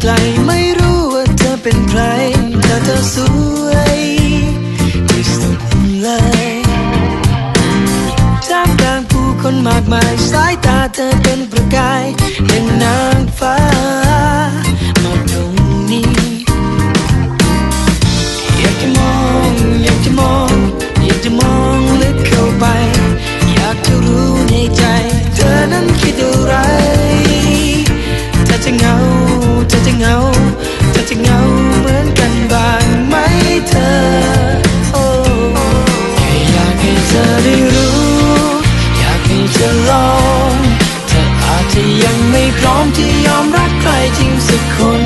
ไกลไม่รู้ว่าเธอเป็นใครแต่เธอสวยที่สุดเลยท่ามกลางผู้คนมากมายสายตาเธอเป็นประกายเห็นนางฟ้า ที่ยอมรักใครจริงสักคน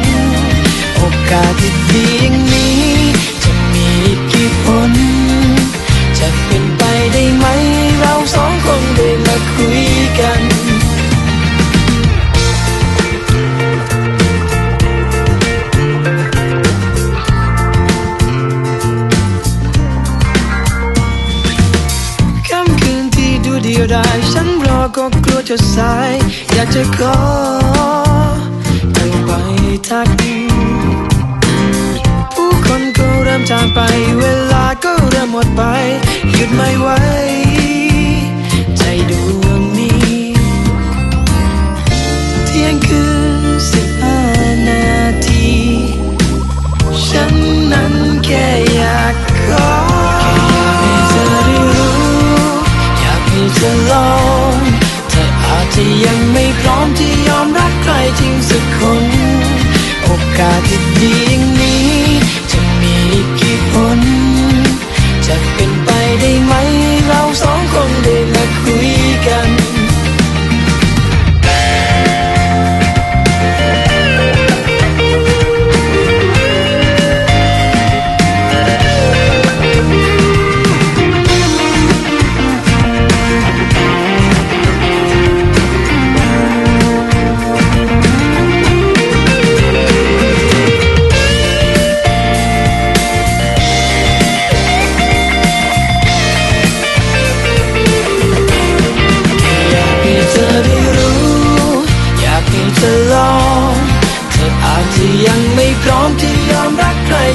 โอกาสที่ดีอย่างนี้ จะมีอีกกี่ผลจะเป็นไปได้ไหม เราสองคนได้มาคุยกันค่ำคืนที่ดูเดียวดายฉัน ก็กลัวจะสาย อยากจะขอกันไปทัก ผู้คนก็เริ่มจางไป เวลาก็เริ่มหมดไป หยุดไม่ไหว ที่ยังไม่พร้อมที่ยอมรักใครจริงสักคน โอกาสที่ดี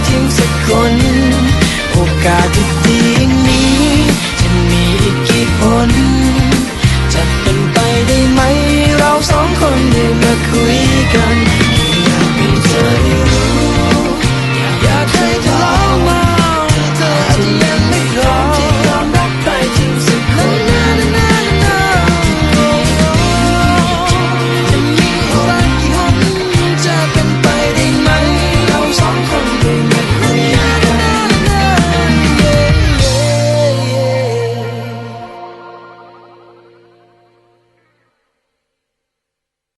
ทิ้งสักคน โอกาสที่ดีนี้ จะมีอีกกี่คนจะเป็นไปได้ไหม เราสองคนได้มาคุยกัน